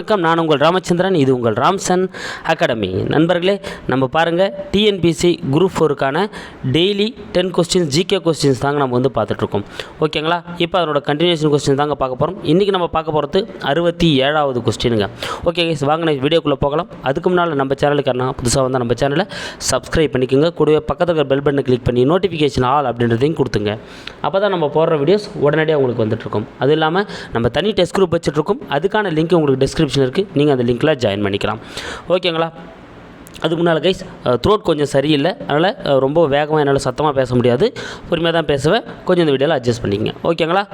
வணக்கம். நான் உங்கள் ராமச்சந்திரன் இது உங்கள் ராம்சன் அகாடமி. நண்பர்களே நம்ம பாருங்கள் TNPSC group ஃபோருக்கான daily ten questions GK questions தாங்க நம்ம வந்து பார்த்துட்ருக்கோம். ஓகேங்களா? இப்போ அதனோட கண்டினியூஷன் கொஸ்டின் தாங்க பார்க்க போகிறோம் இன்றைக்கி நம்ம பார்க்க போகிறது அறுபத்தி ஏழாவது கொஸ்டினுங்க ஓகே கைஸ் வாங்க நான் வீடியோக்குள்ளே போகலாம். அதுக்கு முன்னால் நம்ம சேனலுக்காரனா புதுசாக வந்தால் நம்ம சேனலை சப்ஸ்கிரைப் பண்ணிக்கோங்க. கூடவே பக்கத்தில் இருக்கிற பெல் பட்டனை கிளிக் பண்ணி நோட்டிஃபிகேஷன் ஆல் அப்படின்றதையும் கொடுத்துங்க. அப்போ தான் நம்ம போடுற வீடியோஸ் உடனடியாக உங்களுக்கு வந்துட்டுருக்கும் அது இல்லாமல் நம்ம தனி டெஸ்ட் குரூப் வச்சுட்ருக்கோம். அதுக்கான லிங்க் உங்களுக்கு டிஸ்கிரிப்ஷன் இருக்குது நீங்கள் அந்த லிங்க்கில் ஜாயின் பண்ணிக்கலாம். ஓகேங்களா அதுக்கு முன்னால் கைஸ் த்ரோட் கொஞ்சம் சரியில்லை. அதனால் ரொம்ப வேகமாக என்னால் சத்தமாக பேச முடியாது. பொறுமையாக தான் பேசுவேன் கொஞ்சம் இந்த வீடியோவில் அட்ஜஸ்ட் பண்ணிக்கங்க. ஓகேங்களா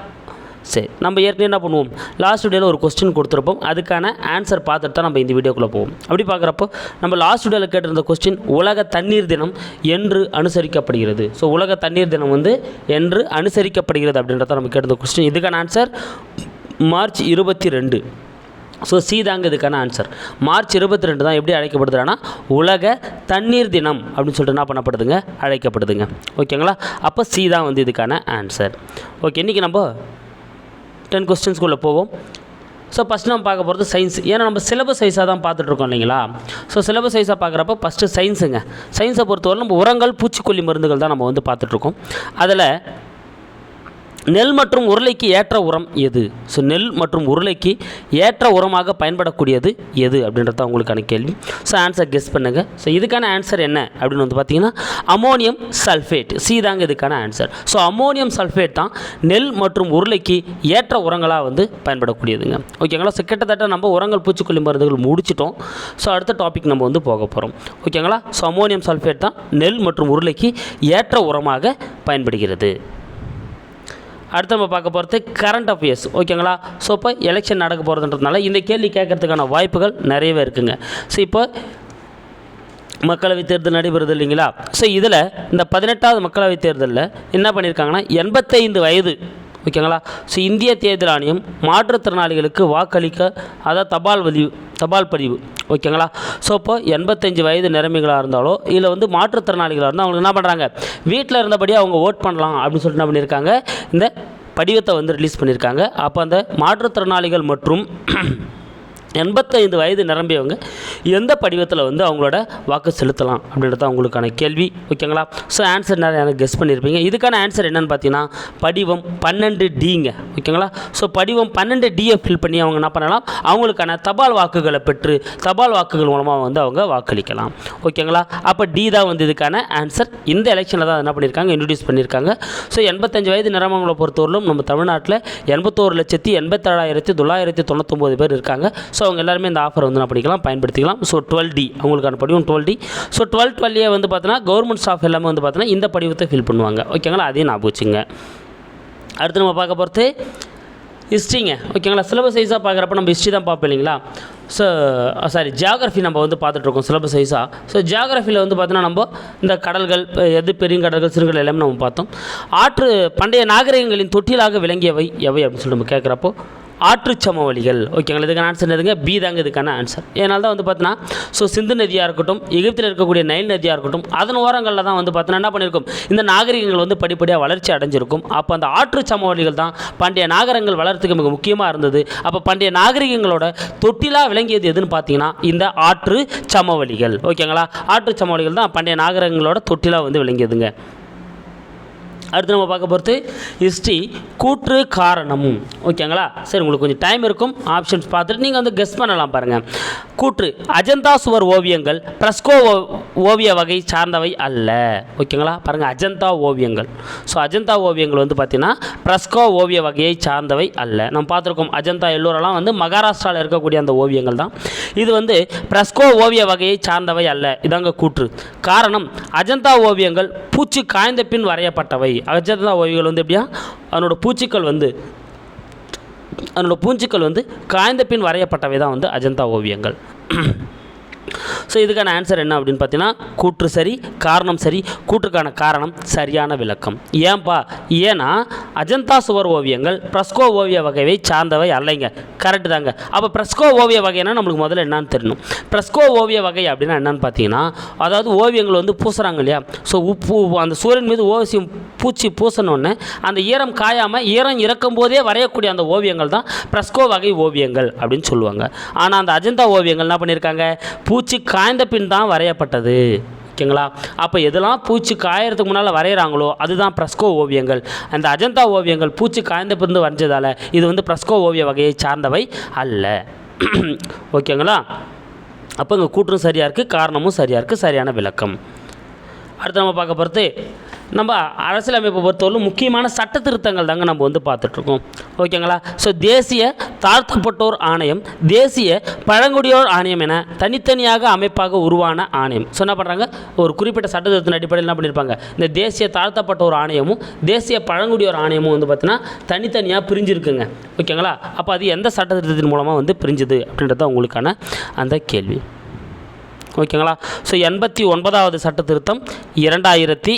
சரி நம்ம ஏற்கனவே என்ன பண்ணுவோம்? லாஸ்ட் வீடியோவில் ஒரு கொஸ்டின் கொடுத்துருப்போம். அதுக்கான ஆன்சர் பார்த்துட்டு தான் நம்ம இந்த வீடியோக்குள்ளே போவோம். அப்படி பார்க்குறப்போ நம்ம லாஸ்ட் வீடியோவில் கேட்டிருந்த கொஸ்டின் உலக தண்ணீர் தினம் என்று அனுசரிக்கப்படுகிறது. ஸோ உலக தண்ணீர் தினம் வந்து என்று அனுசரிக்கப்படுகிறது அப்படின்றத நம்ம கேட்டிருந்த கொஸ்டின் இதுக்கான ஆன்சர் மார்ச் இருபத்தி ரெண்டு. ஸோ சி தாங்க இதுக்கான ஆன்சர் மார்ச் இருபத்தி ரெண்டு தான் எப்படி அழைக்கப்படுதுன்னா உலக தண்ணீர் தினம் அப்படின்னு சொல்லிட்டு என்ன பண்ணப்படுதுங்க? அழைக்கப்படுதுங்க. ஓகேங்களா அப்போ சி தான் வந்து இதுக்கான ஆன்சர் ஓகே இன்றைக்கி நம்ம டென் கொஸ்டின்ஸ்குள்ளே போவோம். ஸோ ஃபஸ்ட் நம்ம பார்க்க போகிறது சயின்ஸ் ஏன்னா நம்ம சிலபஸ் சைஸாக தான் பார்த்துட்ருக்கோம் இல்லைங்களா? ஸோ சிலபஸ் சைஸாக பார்க்குறப்ப ஃபஸ்ட்டு சயின்ஸுங்க சயின்ஸை பொறுத்தவரை நம்ம உரங்கள் பூச்சிக்கொல்லி மருந்துகள் தான் நம்ம வந்து பார்த்துட்ருக்கோம் அதில் நெல் மற்றும் உருளைக்கு ஏற்ற உரம் எது? ஸோ நெல் மற்றும் உருளைக்கு ஏற்ற உரமாக பயன்படக்கூடியது எது அப்படின்றது தான் உங்களுக்கான கேள்வி. ஸோ ஆன்சர் கெஸ் பண்ணுங்கள் ஸோ இதுக்கான ஆன்சர் என்ன அப்படின்னு வந்து பார்த்தீங்கன்னா அமோனியம் சல்ஃபேட் சி தாங்க இதுக்கான ஆன்சர் ஸோ அமோனியம் சல்ஃபேட் தான் நெல் மற்றும் உருளைக்கு ஏற்ற உரங்களாக வந்து பயன்படக்கூடியதுங்க. ஓகேங்களா ஸோ கிட்டத்தட்ட நம்ம உரங்கள் பூச்சிக்கொல்லி மருந்துகள் முடிச்சிட்டோம். ஸோ அடுத்த டாபிக் நம்ம வந்து போக போகிறோம் ஓகேங்களா ஸோ அமோனியம் சல்ஃபேட் தான் நெல் மற்றும் உருளைக்கு ஏற்ற உரமாக பயன்படுகிறது. அடுத்து நம்ம பார்க்க போகிறது கரண்ட் அஃபேர்ஸ் ஓகேங்களா? ஸோ இப்போ எலெக்ஷன் நடக்க போகிறதுன்றதுனால இந்த கேள்வி கேட்கறதுக்கான வாய்ப்புகள் நிறையவே இருக்குங்க. ஸோ இப்போ மக்களவை தேர்தல் நடைபெறுது இல்லைங்களா? ஸோ இதில் இந்த பதினெட்டாவது மக்களவைத் தேர்தலில் என்ன பண்ணியிருக்காங்கன்னா எண்பத்தைந்து வயது ஓகேங்களா? ஸோ இந்திய தேர்தல் ஆணையம் மாற்றுத்திறனாளிகளுக்கு வாக்களிக்க அதாவது தபால் பதிவு தபால் பதிவு ஓகேங்களா? ஸோ இப்போ எண்பத்தஞ்சு வயது நிலைமைகளாக இருந்தாலோ இல்லை வந்து மாற்றுத்திறனாளிகளாக இருந்தால் அவங்க என்ன பண்ணுறாங்க வீட்டில் இருந்தபடியே அவங்க ஓட் பண்ணலாம் அப்படின்னு சொல்லிட்டு என்ன பண்ணியிருக்காங்க? இந்த படிவத்தை வந்து ரிலீஸ் பண்ணியிருக்காங்க. அப்போ அந்த மாற்றுத்திறனாளிகள் மற்றும் எண்பத்தைந்து வயது நிரம்பியவங்க எந்த படிவத்தில் வந்து அவங்களோட வாக்கு செலுத்தலாம் அப்படின்றது தான் உங்களுக்கான கேள்வி. ஓகேங்களா? ஸோ ஆன்சர் நிறைய எனக்கு கெஸ் பண்ணியிருப்பீங்க. இதுக்கான ஆன்சர் என்னன்னு பார்த்தீங்கன்னா படிவம் பன்னெண்டு டிங்க ஓகேங்களா? ஸோ படிவம் பன்னெண்டு டியை ஃபில் பண்ணி அவங்க என்ன பண்ணலாம்? அவங்களுக்கான தபால் வாக்குகளை பெற்று தபால் வாக்குகள் மூலமாக வந்து அவங்க வாக்களிக்கலாம். ஓகேங்களா? அப்போ டி தான் வந்து இதுக்கான ஆன்சர் இந்த எலெக்ஷனில் தான் என்ன பண்ணியிருக்காங்க? இன்ட்ரடியூஸ் பண்ணியிருக்காங்க. ஸோ எண்பத்தஞ்சு வயது நிறமங்களை பொறுத்தவரையிலும் நம்ம தமிழ்நாட்டில் எண்பத்தோரு லட்சத்தி எண்பத்தேழாயிரத்தி தொள்ளாயிரத்தி தொண்ணூத்தொம்பது பேர் இருக்காங்க. ஸோ அவங்க எல்லாருமே இந்த ஆஃபர் வந்து நான் பண்ணிக்கலாம் பயன்படுத்திக்கலாம். ஸோ டுவெல் டி அவங்களுக்கான படிவம் டுவெல் டி ஸோ டுவெல் டுவெல்லையே வந்து பார்த்தீங்கன்னா கவர்மெண்ட் ஸ்டாஃப் எல்லாமே வந்து பார்த்தீங்கன்னா இந்த படிவத்தை ஃபில் பண்ணுவாங்க. ஓகேங்களா அதையும் நான் வச்சுங்க. அடுத்து நம்ம பார்க்க போகிறது ஹிஸ்ட்ரிங்க ஓகேங்களா சிலபஸ் சைஸாக பார்க்குறப்ப நம்ம ஹிஸ்ட்ரி தான் பார்ப்போம் இல்லைங்களா? ஸோ சாரி ஜியாகிரஃபி நம்ம வந்து பார்த்துட்ருக்கோம் சிலபஸ் சைஸாக ஸோ ஜியாகிரஃபியில் வந்து பார்த்தீங்கன்னா நம்ம இந்த கடல்கள் எது எது கடல்கள் சிறுகடல் எல்லாமே நம்ம பார்த்தோம். ஆற்று பண்டைய நாகரிகங்களின் தொட்டிலாக விளங்கியவை எவை அப்படின்னு சொல்லி நம்ம கேட்குறப்போ ஆற்று சமவெளிகள் ஓகேங்களா இதுக்கான ஆன்சர் எதுங்க பி தாங்க இதுக்கான ஆன்சர் ஏனால தான் வந்து பார்த்தீங்கன்னா ஸோ சிந்து நதியாக இருக்கட்டும் எகிப்தில் இருக்கக்கூடிய நைல் நதியாக இருக்கட்டும் அதன் ஓரங்களில் தான் வந்து பார்த்தீங்கன்னா என்ன பண்ணியிருக்கும் இந்த நாகரிகங்கள் வந்து படிப்படியாக வளர்ச்சி அடைஞ்சிருக்கும். அப்போ அந்த ஆற்று சமவெளிகள் தான் பண்டைய நாகரங்கள் வளர்றதுக்கு மிக முக்கியமாக இருந்தது. அப்போ பண்டைய நாகரிகங்களோட தொட்டிலாக விளங்கியது எதுன்னு பார்த்தீங்கன்னா இந்த ஆற்று சமவெளிகள் ஓகேங்களா ஆற்று சமவெளிகள் தான் பண்டைய நாகரங்களோட தொட்டிலாக வந்து விளங்கியதுங்க. அடுத்து நம்ம பார்க்க போகிறது ஹிஸ்ட்ரி கூற்று காரணம். ஓகேங்களா சரி உங்களுக்கு கொஞ்சம் டைம் இருக்கும். ஆப்ஷன்ஸ் பார்த்துட்டு நீங்கள் வந்து கெஸ் பண்ணலாம் பாருங்கள் கூற்று அஜந்தா சுவர் ஓவியங்கள் பிரஸ்கோ ஓ- ஓவிய வகை சார்ந்தவை அல்ல. ஓகேங்களா? பாருங்கள் அஜந்தா ஓவியங்கள். ஸோ அஜந்தா ஓவியங்கள் வந்து பார்த்திங்கன்னா பிரஸ்கோ ஓவிய வகையை சார்ந்தவை அல்ல. நம்ம பார்த்துருக்கோம் அஜந்தா எல்லோரெல்லாம் வந்து மகாராஷ்டிராவில் இருக்கக்கூடிய அந்த ஓவியங்கள் தான். இது வந்து பிரஸ்கோ ஓவிய வகையை சார்ந்தவை அல்ல. இதாங்க கூற்று. காரணம் அஜந்தா ஓவியங்கள் பூச்சி காய்ந்த பின் வரையப்பட்டவை. அஜந்தா ஓவியங்கள் வந்து எப்படியா? அதனோட பூச்சிக்கள் வந்து அதனோட பூச்சிக்கள் வந்து காய்ந்த பின் வரையப்பட்டவை தான் வந்து அஜந்தா ஓவியங்கள். ஸோ இதுக்கான ஆன்சர் என்ன அப்படின்னு பார்த்தீங்கன்னா கூற்று சரி காரணம் சரி கூற்றுக்கான காரணம் சரியான விளக்கம். ஏன்பா? ஏன்னா அஜந்தா சுவர் ஓவியங்கள் பிரஸ்கோ ஓவிய வகையை சார்ந்தவை அல்லைங்க. கரெக்டு தாங்க. அப்போ பிரஸ்கோ ஓவிய வகைனா நம்மளுக்கு முதல்ல என்னன்னு தெரியணும். பிரஸ்கோ ஓவிய வகை அப்படின்னா என்னன்னு பார்த்தீங்கன்னா அதாவது ஓவியங்கள் வந்து பூசுகிறாங்க இல்லையா? ஸோ உப்பு அந்த சூரியன் மீது ஓவியம் பூச்சி பூசணுன்னு அந்த ஈரம் காயாமல் ஈரம் இறக்கும் போதே வரையக்கூடிய அந்த ஓவியங்கள் தான் பிரஸ்கோ வகை ஓவியங்கள் அப்படின்னு சொல்லுவாங்க. ஆனால் அந்த அஜந்தா ஓவியங்கள் என்ன பண்ணியிருக்காங்க பூச்சி காய்ந்த பின் தான் வரையப்பட்டது. ஓகேங்களா? அப்போ எதெல்லாம் பூச்சி காயறதுக்கு முன்னால் வரைகிறாங்களோ அதுதான் ப்ரஸ்கோ ஓவியங்கள். அந்த அஜந்தா ஓவியங்கள் பூச்சி காய்ந்த பிறந்து வரைஞ்சதால் இது வந்து ப்ரெஸ்கோ ஓவிய வகையை சார்ந்தவை அல்ல. ஓகேங்களா? அப்போ இங்கே கூற்றும் சரியாக இருக்குது காரணமும் சரியாக இருக்குது சரியான விளக்கம். அடுத்து நம்ம பார்க்க போகிறது நம்ம அரசியலமைப்பை பொறுத்தவரை முக்கியமான சட்ட திருத்தங்கள் தாங்க நம்ம வந்து பார்த்துட்ருக்கோம். ஓகேங்களா? ஸோ தேசிய தாழ்த்தப்பட்டோர் ஆணையம் தேசிய பழங்குடியோர் ஆணையம் என தனித்தனியாக அமைப்பாக உருவான ஆணையம். ஸோ என்ன பண்ணுறாங்க ஒரு குறிப்பிட்ட சட்ட திருத்தத்தின் அடிப்படையில் என்ன பண்ணியிருப்பாங்க? இந்த தேசிய தாழ்த்தப்பட்டோர் ஆணையமும் தேசிய பழங்குடியோர் ஆணையமும் வந்து பார்த்தீங்கன்னா தனித்தனியாக பிரிஞ்சிருக்குங்க. ஓகேங்களா? அப்போ அது எந்த சட்ட திருத்தத்தின் மூலமாக வந்து பிரிஞ்சுது அப்படின்றது உங்களுக்கான அந்த கேள்வி. ஓகேங்களா? ஸோ எண்பத்தி ஒன்பதாவது சட்ட திருத்தம் இரண்டாயிரத்தி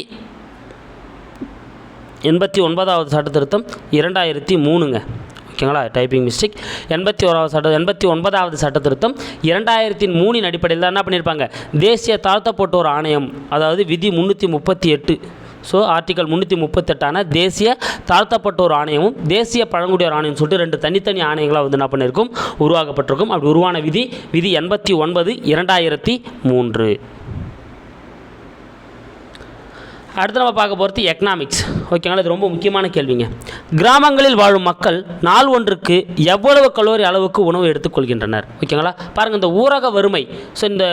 எண்பத்தி ஒன்பதாவது சட்ட திருத்தம் இரண்டாயிரத்தி மூணுங்க. ஓகேங்களா? டைப்பிங் மிஸ்டேக் எண்பத்தி ஓராவது சட்ட எண்பத்தி ஒன்பதாவது சட்ட திருத்தம் இரண்டாயிரத்தி மூணின் அடிப்படையில் தான் என்ன பண்ணியிருப்பாங்க? தேசிய தாழ்த்தப்பட்டோர் ஆணையம் அதாவது விதி முந்நூற்றி முப்பத்தி எட்டு. ஸோ ஆர்டிகல் முந்நூற்றி முப்பத்தெட்டான தேசிய தாழ்த்தப்பட்டோர் ஆணையமும் தேசிய பழங்குடியோர் ஆணையம் சொல்லிட்டு ரெண்டு தனித்தனி ஆணையங்களாக வந்து என்ன பண்ணியிருக்கும்? உருவாக்கப்பட்டிருக்கும். அப்படி உருவான விதி விதி எண்பத்தி ஒன்பது இரண்டாயிரத்தி மூன்று. அடுத்து நம்ம பார்க்க போகிறது எக்கனாமிக்ஸ் ஓகேங்களா இது ரொம்ப முக்கியமான கேள்விங்க. கிராமங்களில் வாழும் மக்கள் நாள் ஒன்றுக்கு எவ்வளவு கலோரி அளவுக்கு உணவு எடுத்துக்கொள்கின்றனர் ஓகேங்களா பாருங்கள் இந்த ஊரக வறுமை. ஸோ இந்த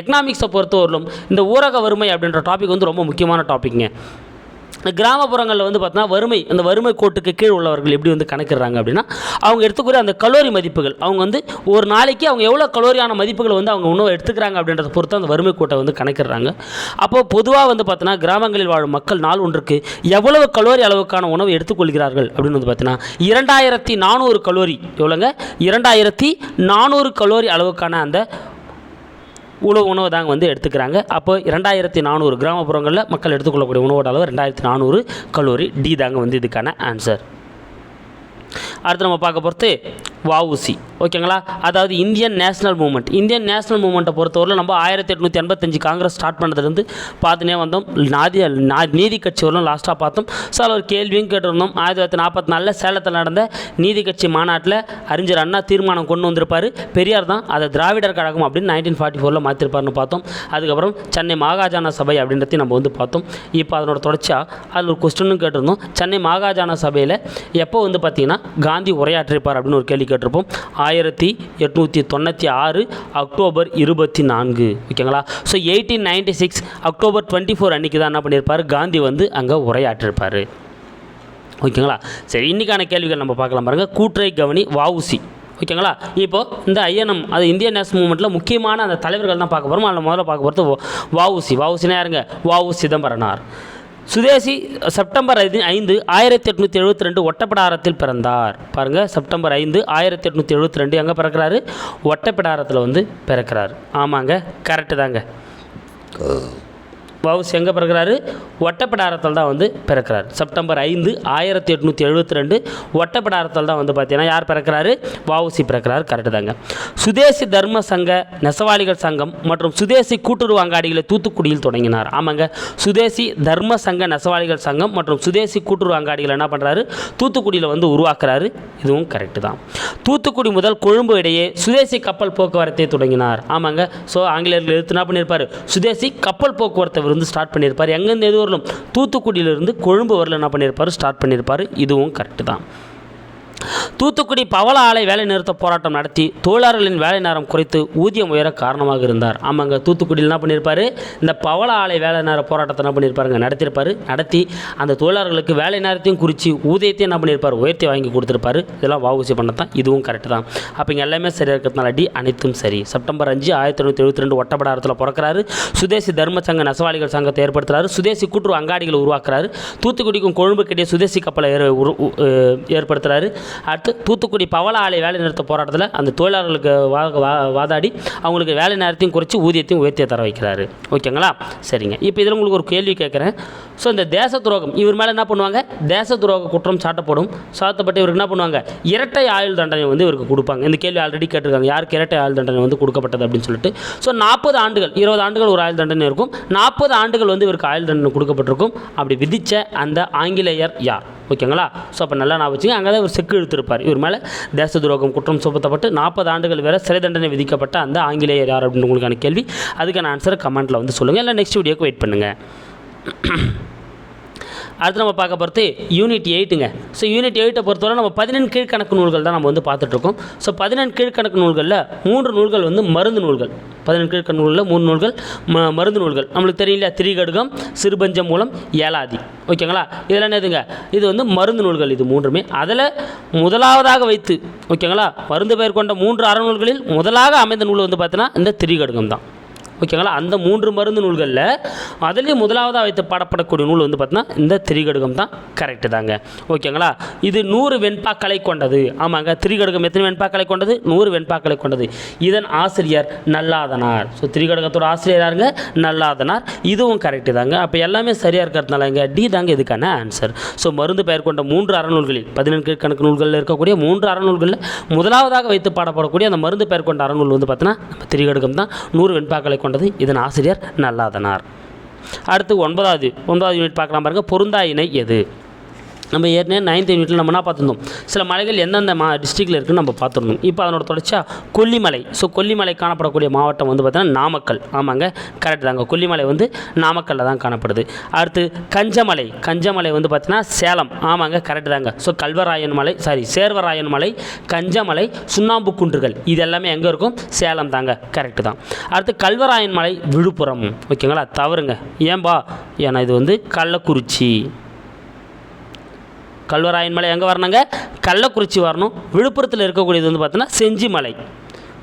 எக்கனாமிக்ஸை பொறுத்தவரையிலும் இந்த ஊரக வறுமை அப்படின்ற டாபிக் வந்து ரொம்ப முக்கியமான டாபிக்ங்க கிராமப்புறங்களில் வந்து பார்த்தோன்னா வறுமை அந்த வறுமை கோட்டுக்கு கீழ் உள்ளவர்கள் எப்படி வந்து கணக்கிடுறாங்க அப்படின்னா அவங்க எடுத்துக்கிற அந்த கலோரி மதிப்புகள் அவங்க வந்து ஒரு நாளைக்கு அவங்க எவ்வளோ கலோரியான மதிப்புகளை வந்து அவங்க உணவை எடுத்துக்கிறாங்க அப்படின்றத பொறுத்து அந்த வறுமை கோட்டை வந்து கணக்கிடுறாங்க. அப்போது பொதுவாக வந்து பார்த்தோன்னா கிராமங்களில் வாழும் மக்கள் நாள் ஒன்றுக்கு எவ்வளவு கலோரி அளவுக்கான உணவை எடுத்துக்கொள்கிறார்கள் அப்படின்னு வந்து பார்த்தீங்கன்னா இரண்டாயிரத்தி நானூறு கலோரி எவ்வளோங்க இரண்டாயிரத்தி நானூறு கலோரி அளவுக்கான அந்த உணவு உணவு தாங்க வந்து எடுத்துக்கிறாங்க. அப்போ ரெண்டாயிரத்தி நானூறு கிராமப்புறங்களில் மக்கள் எடுத்துக்கொள்ளக்கூடிய உணவோட அளவு ரெண்டாயிரத்தி நானூறு கலோரி டி தாங்க வந்து இதுக்கான ஆன்சர் அடுத்து நம்ம பார்க்க போகிறது வஉசி. ஓகேங்களா? அதாவது Indian national movement. Indian national மூமெண்ட்டை பொறுத்தவரையில் நம்ம ஆயிரத்தி எட்நூற்றி எண்பத்தஞ்சு காங்கிரஸ் ஸ்டார்ட் பண்ணதுலேருந்து பார்த்துனே வந்தோம். நாதி நா- நீதி கட்சி வரலாம் லாஸ்ட்டாக பார்த்தோம். சார் ஒரு கேள்வியும் கேட்டிருந்தோம். ஆயிரத்தி தொள்ளாயிரத்தி நாற்பத்தி நாலில் சேலத்தில் நடந்த நீதி கட்சி மாநாட்டில் அறிஞர் அண்ணா தீர்மானம் கொண்டு வந்திருப்பார். பெரியார் தான் அதை திராவிடர் கழகம் அப்படின்னு நைன்டீன் ஃபார்ட்டி ஃபோரில் மாற்றிருப்பார்னு பார்த்தோம். அதுக்கப்புறம் சென்னை மாகாஜான சபை அப்படின்றதையும் நம்ம வந்து பார்த்தோம். இப்போ அதனோட தொடர்ச்சியாக அதில் ஒரு கொஸ்டினும் கேட்டிருந்தோம். சென்னை மாகாஜான சபையில் எப்போ வந்து பார்த்தீங்கன்னா காந்தி உரையாற்றிருப்பார் அப்படின்னு ஒரு கேள்வி கேட்டிருப்போம். ஆயிரத்தி எட்நூற்றி தொண்ணூற்றி ஆறு அக்டோபர் இருபத்தி நான்கு. ஓகேங்களா? So eighteen ninety six October twenty four அன்றைக்கி தான் என்ன பண்ணியிருப்பார்? காந்தி வந்து அங்கே உரையாற்றிருப்பார். ஓகேங்களா? சரி இன்றைக்கான கேள்விகள் நம்ம பார்க்கலாம் பாருங்கள் கூற்றை கவனி வவுசி ஓகேங்களா? இப்போது இந்த ஐஎன்எம் அது இந்திய நேஷனல் மூமெண்ட்டில் முக்கியமான அந்த தலைவர்கள் தான் பார்க்க போகிறோம் அதில் முதல்ல பார்க்க போகிறது வஉசி. வவுசினா யாருங்க? வவு சிதம்பரனார். சுதேசி செப்டம்பர் ஐந்து ஐந்து ஆயிரத்தி எட்நூற்றி எழுபத்தி ரெண்டு ஒட்டப்பிடாரத்தில் பிறந்தார். பாருங்கள் செப்டம்பர் ஐந்து ஆயிரத்தி எட்நூற்றி எழுபத்தி ரெண்டு எங்கே பிறக்கிறாரு? ஒட்டப்பிடாரத்தில் வந்து பிறக்கிறார். ஆமாங்க கரெக்டு தாங்க. வவுஸ் எங்கே பிறக்கிறாரு? ஒட்டப்பிடாரத்தில் தான் வந்து பிறக்கிறார். செப்டம்பர் ஐந்து ஆயிரத்தி எட்நூற்றி எழுபத்தி ரெண்டு ஒட்டப்பிடாரத்தில் தான் வந்து பார்த்தீங்கன்னா யார் பிறக்கிறாரு? வவுசி பிறக்கிறார். கரெக்டு தாங்க. சுதேசி தர்ம சங்க நெசவாளிகள் சங்கம் மற்றும் சுதேசி கூட்டுறவு அங்காடிகளை தூத்துக்குடியில் தொடங்கினார். ஆமாங்க. சுதேசி தர்ம சங்க நெசவாளிகள் சங்கம் மற்றும் சுதேசி கூட்டுறவு அங்காடிகள் என்ன பண்ணுறாரு தூத்துக்குடியில் வந்து உருவாக்குறாரு. இதுவும் கரெக்டு தான். தூத்துக்குடி முதல் கொழும்பு இடையே சுதேசி கப்பல் போக்குவரத்தை தொடங்கினார். ஆமாங்க. ஸோ ஆங்கிலேயர்கள் எழுத்து என்ன பண்ணியிருப்பார்? சுதேசி கப்பல் போக்குவரத்தை வந்து ஸ்டார்ட் பண்ணியிருப்பார். எங்கேருந்து எது வரலும் தூத்துக்குடியிலேருந்து கொழும்பு வரல என்ன பண்ணியிருப்பார்? ஸ்டார்ட் பண்ணியிருப்பார். இதுவும் கரெக்டு தான். தூத்துக்குடி பவள ஆலை வேலை நிறுத்த போராட்டம் நடத்தி தொழிலாளர்களின் வேலை நேரம் குறைத்து ஊதியம் உயர காரணமாக இருந்தார். ஆமாங்க தூத்துக்குடியில் என்ன பண்ணியிருப்பாரு? இந்த பவள ஆலை வேலை நேர போராட்டத்தை என்ன பண்ணியிருப்பாருங்க? நடத்தியிருப்பாரு. நடத்தி அந்த தொழிலாளர்களுக்கு வேலை நேரத்தையும் குறித்து ஊதியத்தையும் என்ன பண்ணியிருப்பார்? உயர்த்தி வாங்கி கொடுத்துருப்பாரு. இதெல்லாம் வாவுசி பண்ணத்தான் இதுவும் கரெக்டு தான். அப்போ இங்கே எல்லாமே சரியாக இருக்கிறதுனால அடி அனைத்தும் சரி. செப்டம்பர் அஞ்சு ஆயிரத்தி தொண்ணூற்றி எழுபத்தி ரெண்டு ஒட்டப்படாரத்தில் பிறக்கிறாரு. சுதேசி தர்ம சங்க நெசவாளிகள் சங்கத்தை ஏற்படுத்துறாரு. சுதேசி கூட்டுறவு அங்காடிகளை உருவாக்குறாரு. தூத்துக்குடிக்கும் கொழும்பு கிட்டே சுதேசி கப்பலை ஏற- அடுத்து தூத்துக்குடி பவள ஆலை வேலை நிறுத்த போராட்டத்தில் அந்த தொழிலாளர்களுக்கு வா வா- வாதாடி அவங்களுக்கு வேலை நேரத்தையும் குறைச்சி ஊதியத்தையும் உயர்த்தி தர வைக்கிறாரு. ஓகேங்களா? சரிங்க. இப்போ இதில் உங்களுக்கு ஒரு கேள்வி கேட்குறேன் ஸோ இந்த தேச துரோகம் இவர் மேலே என்ன பண்ணுவாங்க? தேச துரோக குற்றம் சாட்டப்படும். சாத்தப்பட்டு இவருக்கு என்ன பண்ணுவாங்க? இரட்டை ஆயுள் தண்டனை வந்து இவருக்கு கொடுப்பாங்க. இந்த கேள்வி ஆல்ரெடி கேட்டிருக்காங்க. யாருக்கு இரட்டை ஆயுள் தண்டனை வந்து கொடுக்கப்பட்டது அப்படின்னு சொல்லிட்டு. ஸோ நாற்பது ஆண்டுகள் இருபது ஆண்டுகள் ஒரு ஆயுள் தண்டனை இருக்கும். நாற்பது ஆண்டுகள் வந்து இவருக்கு ஆயுள் தண்டனை கொடுக்கப்பட்டிருக்கும். அப்படி விதித்த அந்த ஆங்கிலேயர் யார்? ஓகேங்களா? ஸோ அப்போ நல்லா நான் வச்சுங்க. அங்கே தான் இவர் செக்கு இழுத்திருப்பார். இவர் மேலே தேச துரோகம் குற்றம் சுமத்தப்பட்டு நாற்பது ஆண்டுகள் வேற சிறை தண்டனை விதிக்கப்பட்ட அந்த ஆங்கிலேயர் யார் அப்படின்னு உங்களுக்கான கேள்வி. அதுக்கான ஆன்சரை கமெண்ட்டில் வந்து சொல்லுங்கள் இல்லை நெக்ஸ்ட் வீடியோக்கு வெயிட் பண்ணுங்கள் அடுத்து நம்ம பார்க்க போகிறது யூனிட் எயிட்டுங்க ஸோ யூனிட் எயிட்டை பொறுத்தவரை நம்ம பதினெண் கீழ்கணக்கு நூல்கள் தான் நம்ம வந்து பார்த்துட்ருக்கோம். ஸோ பதினெண் கீழ்கணக்கு நூல்களில் மூன்று நூல்கள் வந்து மருந்து நூல்கள். பதினெண் கீழ்கணக்கு நூலில் மூணு நூல்கள் ம மருந்து நூல்கள். நம்மளுக்கு தெரியல திரிகடுகம் சிறுபஞ்சம் மூலம் ஏலாதி. ஓகேங்களா? இதெல்லாம் என்னதுங்க? இது வந்து மருந்து நூல்கள் இது மூன்றுமே. அதில் முதலாவதாக வைத்து ஓகேங்களா? மருந்து பெயர் கொண்ட மூன்று அறநூல்களில் முதலாக அமைந்த நூல் வந்து பார்த்தீங்கன்னா இந்த திரிகடுகம் தான். ஓகேங்களா? அந்த மூன்று மருந்து நூல்களில் அதுலேயும் முதலாவதாக வைத்து பாடப்படக்கூடிய நூல் வந்து பார்த்தீங்கன்னா இந்த திரிகடுகம் தான். கரெக்டு தாங்க. ஓகேங்களா? இது நூறு வெண்பாக்களை கொண்டது. ஆமாங்க திரிகடுகம் எத்தனை வெண்பாக்களை கொண்டது? நூறு வெண்பாக்களை கொண்டது. இதன் ஆசிரியர் நல்லாதனார். ஸோ திரிகடுகத்தோட ஆசிரியர் யாருங்க? நல்லாதனார். இதுவும் கரெக்டு தாங்க. அப்போ எல்லாமே சரியாக இருக்கிறதுனால இங்கே டி தாங்க இதுக்கான ஆன்சர் ஸோ மருந்து பெயர் கொண்ட மூன்று அறநூல்களில் பதினெண்டு கணக்கு நூல்களில் இருக்கக்கூடிய மூன்று அறநூல்களில் முதலாவதாக வைத்து பாடப்படக்கூடிய அந்த மருந்து பெயர் கொண்ட அறநூல் வந்து பார்த்தீங்கன்னா நம்ம திரிகடுகம் தான். நூறு வெண்பாக்களை கொண்டது. இதன் ஆசிரியர் நல்லாதனார். அடுத்து ஒன்பதாவது ஒன்பதாவது யூனிட் பார்க்கலாம் பாருங்கள் பொருந்தா இணை எது? நம்ம ஏற்கனவே நைன்த் யூனிட்டில் நம்ம என்ன பார்த்துருந்தோம்? சில மலைகள் எந்தெந்த மா டிஸ்ட்ரிக்டில் இருக்குன்னு நம்ம பார்த்துருந்தோம். இப்போ அதனோட தொடர்ச்சியாக கொல்லிமலை. ஸோ கொல்லிமலை காணப்படக்கூடிய மாவட்டம் வந்து பார்த்தீங்கன்னா நாமக்கல். ஆமாங்க கரெக்ட் தாங்க. கொல்லிமலை வந்து நாமக்கல்லில் தான் காணப்படுது. அடுத்து கஞ்சமலை. கஞ்சமலை வந்து பார்த்தீங்கன்னா சேலம். ஆமாங்க கரெக்ட் தாங்க. ஸோ கல்வராயன் மலை சாரி சேர்வராயன் மலை கஞ்சமலை சுண்ணாம்பு குன்றுகள். இது எல்லாமே எங்கே இருக்கும்? சேலம் தாங்க. கரெக்டு தான். அடுத்து கல்வராயன் மலை விழுப்புரம். ஓகேங்களா? தவறுங்க. ஏன்பா? ஏன்னா இது வந்து கள்ளக்குறிச்சி. கல்வராயன் மலை எங்கே வரணுங்க? கள்ளக்குறிச்சி வரணும். விழுப்புரத்தில் இருக்கக்கூடியது வந்து பார்த்தீங்கன்னா செஞ்சிமலை.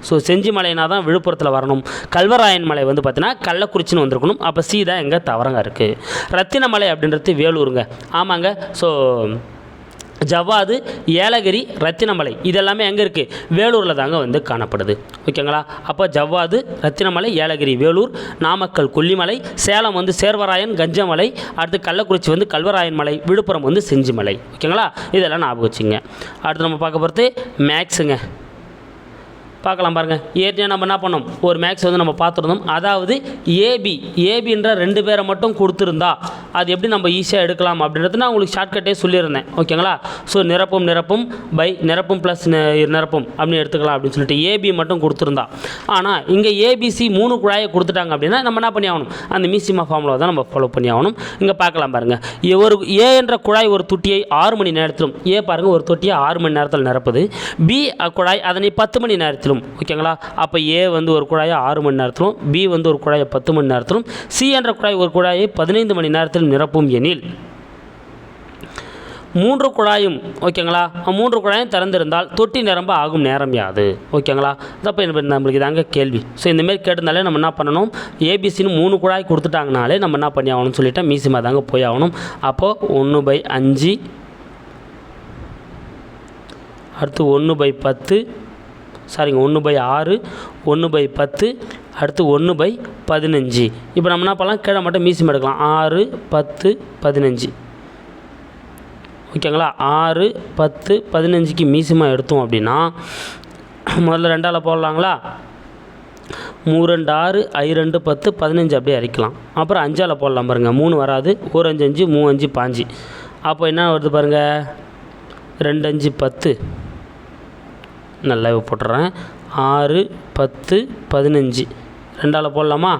ஸோ செஞ்சிமலைனா தான் விழுப்புரத்தில் வரணும். கல்வராயன் மலை வந்து பார்த்தீங்கன்னா கள்ளக்குறிச்சின்னு வந்திருக்கணும். அப்போ சீதா தான் எங்கே தவறங்க இருக்குது ரத்தினமலை அப்படின்றது வேலூருங்க. ஆமாங்க. ஸோ ஜவ்வாது ஏலகிரி ரத்தினமலை. இதெல்லாமே எங்கே இருக்குது வேலூரில் தாங்க வந்து காணப்படுது. ஓகேங்களா? அப்போ ஜவ்வாது ரத்தினமலை ஏலகிரி வேலூர் நாமக்கல் கொல்லிமலை சேலம் வந்து சேர்வராயன் கஞ்சமலை அடுத்து கள்ளக்குறிச்சி வந்து கல்வராயன் மலை விழுப்புரம் வந்து செஞ்சிமலை. ஓகேங்களா? இதெல்லாம் ஞாபகம் வச்சுங்க. அடுத்து நம்ம பார்க்க போகிறது மேக்ஸுங்க பார்க்கலாம் பாருங்கள் ஏற்கனவே நம்ம என்ன பண்ணோம்? ஒரு மேக்ஸ் வந்து நம்ம பார்த்துருந்தோம். அதாவது ஏபி ஏபின்ற ரெண்டு பேரை மட்டும் கொடுத்துருந்தா அது எப்படி நம்ம ஈஸியாக எடுக்கலாம் அப்படின்றது நான் உங்களுக்கு ஷார்ட்கட்டே சொல்லியிருந்தேன். ஓகேங்களா ஸோ நிரப்பும் நிரப்பும் பை நிரப்பும் ப்ளஸ் நிரப்பும் அப்படின்னு எடுத்துக்கலாம் அப்படின்னு சொல்லிட்டு ஏபி மட்டும் கொடுத்துருந்தா. ஆனால் இங்கே ஏபிசி மூணு குழாயை கொடுத்துட்டாங்க அப்படின்னா நம்ம என்ன பண்ணி ஆகணும்? அந்த மீசிமா ஃபார்முலா தான் நம்ம ஃபாலோ பண்ணி ஆகணும். இங்கே பார்க்கலாம் பாருங்கள் ஒரு ஏ என்ற குழாய் ஒரு தொட்டியை ஆறு மணி நேரத்திலும் ஏ பாருங்கள் ஒரு தொட்டியை ஆறு மணி நேரத்தில் நிரப்புது. பி குழாய் அதனை பத்து மணி நேரத்திலும் ஓகேங்களா? அப்போ ஏ வந்து ஒரு குழாயை ஆறு மணி நேரத்திலும் பி வந்து ஒரு குழாயை பத்து மணி நேரத்திலும் சி என்ற குழாய் ஒரு குழாயை பதினைந்து மணி நேரத்தில் நிரப்பும் எனில் மூன்று குழாயும் ஓகேங்களா? மூன்று குழாயும் திறந்திருந்தால் தொட்டி நிரம்ப ஆகும் நேரம் யாது? ஓகேங்களா? அப்போ நம்மளுக்கு இதாங்க கேள்வி. ஸோ இந்தமாரி கேட்டிருந்தாலே நம்ம என்ன பண்ணணும்? ஏபிசின்னு மூணு குழாய் கொடுத்துட்டாங்கனாலே நம்ம என்ன பண்ணி ஆகணும்னு சொல்லிட்டு மீசிமா தாங்க போய் ஆகணும் அப்போது ஒன்று பை அஞ்சு அடுத்து ஒன்று பை பத்து சாரிங்க ஒன்று பை ஆறு ஒன்று பை பத்து அடுத்து ஒன்று பை பதினஞ்சு. இப்போ நம்ம என்ன பண்ணலாம்? கீழே மட்டும் மீசியம் எடுக்கலாம். ஆறு பத்து பதினஞ்சு. ஓகேங்களா? ஆறு பத்து பதினஞ்சுக்கு மீசியமாக எடுத்தோம் அப்படின்னா முதல்ல ரெண்டால் போடலாங்களா? மூ ரெண்டு ஆறு ஐ ரெண்டு பத்து பதினஞ்சு அப்படியே அரைக்கலாம். அப்புறம் அஞ்சால் போடலாம் பாருங்கள் மூணு வராது. ஒரு அஞ்சு அஞ்சு மூணு அஞ்சு பாஞ்சு. அப்போ என்ன வருது பாருங்கள் ரெண்டு அஞ்சு பத்து. நல்லா போட்டுறேன். ஆறு பத்து பதினஞ்சு. ரெண்டால் போடலாமா?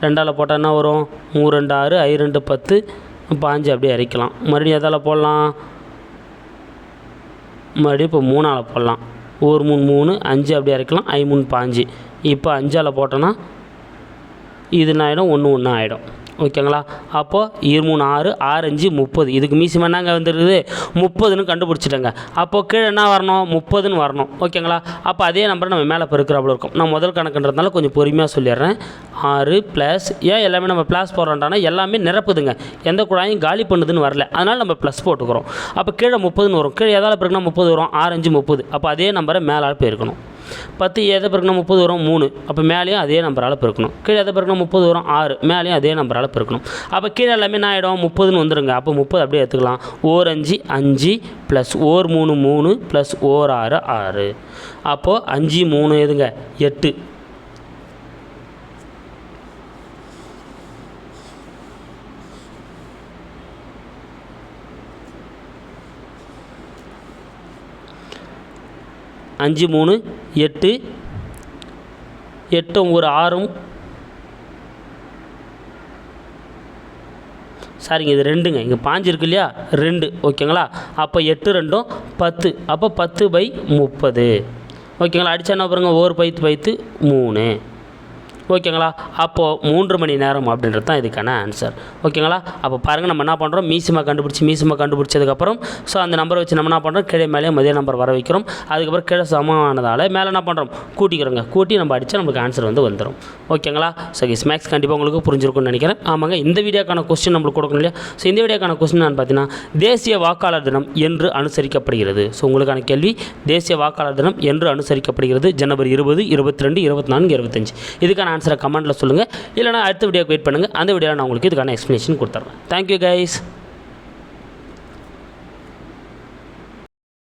ரெண்டால் போட்டால் என்ன வரும்? மூ ரெண்டு ஆறு ஐ ரெண்டு பத்து. பாஞ்சு அப்படியே அரைக்கலாம். மறுபடியும் எதால் போடலாம்? மறுபடியும் இப்போ மூணால் போடலாம். ஒரு மூணு மூணு அஞ்சு அப்படியே அரைக்கலாம். ஐ மூணு பாஞ்சு இப்போ அஞ்சால் போட்டோன்னா இது என்ன ஆகிடும் ஒன்று ஒன்று ஆகிடும் ஓகேங்களா? அப்போது இரு மூணு ஆறு ஆறு அஞ்சு முப்பது. இதுக்கு மீசியம் என்னங்க வந்துருக்குது? முப்பதுன்னு கண்டுபிடிச்சிட்டேங்க. அப்போது கீழே என்ன வரணும்? முப்பதுன்னு வரணும். ஓகேங்களா? அப்போ அதே நம்பர் நம்ம மேலே பெருக்கிறாப்புல இருக்கும். நான் முதல் கணக்குன்றதுனால கொஞ்சம் பொறுமையாக சொல்லிடுறேன். ஆறு ப்ளஸ் ஏன் எல்லாமே நம்ம ப்ளஸ் போடுறோன்றானா எல்லாமே நிரப்புதுங்க. எந்த குழாயும் காலி பண்ணுதுன்னு வரல. அதனால் நம்ம ப்ளஸ் போட்டுக்கிறோம். அப்போ கீழே முப்பதுன்னு வரும். கீழே எதால் பிறகுனா முப்பது வரும். ஆறு அஞ்சு முப்பது. அப்போ அதே நம்பரை மேலால் போயிருக்கணும் பத்து எதை பெருக்கணும் முப்பது வரும் மூணு. அப்போ மேலேயும் அதே நம்பரால் பெருக்கணும். கீழே எதை பெருக்கணும் முப்பது வரும் ஆறு. மேலேயும் அதே நம்பரால் பெருக்கணும். அப்போ கீழே எல்லாமே என்ன ஆகிடும் முப்பதுன்னு வந்துடுங்க அப்போ முப்பது அப்படியே எடுத்துக்கலாம். ஓர் அஞ்சு அஞ்சு ப்ளஸ் ஓர் மூணு மூணு ப்ளஸ் ஓர் ஆறு ஆறு. அப்போது அஞ்சு மூணு எதுங்க? எட்டு. அஞ்சு மூணு எட்டு. எட்டும் ஒரு ஆறும். சாரிங்க இது ரெண்டுங்க. இங்கே பாஞ்சு இருக்கு இல்லையா? ரெண்டு. ஓகேங்களா? அப்போ எட்டு ரெண்டும் பத்து. அப்போ பத்து பை முப்பது. ஓகேங்களா? அடித்தா என்ன பாருங்கள் ஒரு பைத்து பைத்து மூணு. ஓகேங்களா? அப்போது மூன்று மணி நேரம் அப்படின்றது தான் இதுக்கான ஆன்சர் ஓகேங்களா? அப்போ பாருங்கள் நம்ம என்ன பண்ணுறோம் மீசிமா கண்டுபிடிச்சி மீசிமா கண்டுபிடிச்சதுக்கப்புறம் ஸோ அந்த நம்பரை வச்சு நம்ம என்ன பண்ணுறோம் கீழே மேலே மதிய நம்பர் வர வைக்கிறோம். அதுக்கப்புறம் கீழே சமமானதால் மேலே என்ன பண்ணுறோம் கூட்டிக்கிறோங்க. கூட்டி நம்ம அடித்தா நமக்கு ஆன்சர் வந்து வந்துடும் ஓகேங்களா? ஸோ இஸ் மேக்ஸ் கண்டிப்பாக உங்களுக்கு புரிஞ்சிருக்கும்னு நினைக்கிறேன். ஆமாங்க இந்த வீடியோக்கான கொஸ்டின் நம்மளுக்கு கொடுக்கணும் இல்லையா? ஸோ இந்த வீடியோக்கான கொஸ்டின் பார்த்தீங்கன்னா தேசிய வாக்காளர் தினம் என்று அனுசரிக்கப்படுகிறது. ஸோ உங்களுக்கான கேள்வி தேசிய வாக்காளர் தினம் என்று அனுசரிக்கப்படுகிறது. ஜனவரி இருபது இருபத்தி ரெண்டு இருபத்தி நான்கு இருபத்தஞ்சு இதுக்கான ஆன்சரை கமெண்ட்டில் சொல்லுங்கள் இல்லைனா அடுத்த வீடியோக்கு வெயிட் பண்ணுங்கள் அந்த வீடியோவில் நான் உங்களுக்கு இதுக்கான எக்ஸ்ப்ளனேஷன் கொடுத்துட்றேன் தேங்க்யூ கைஸ்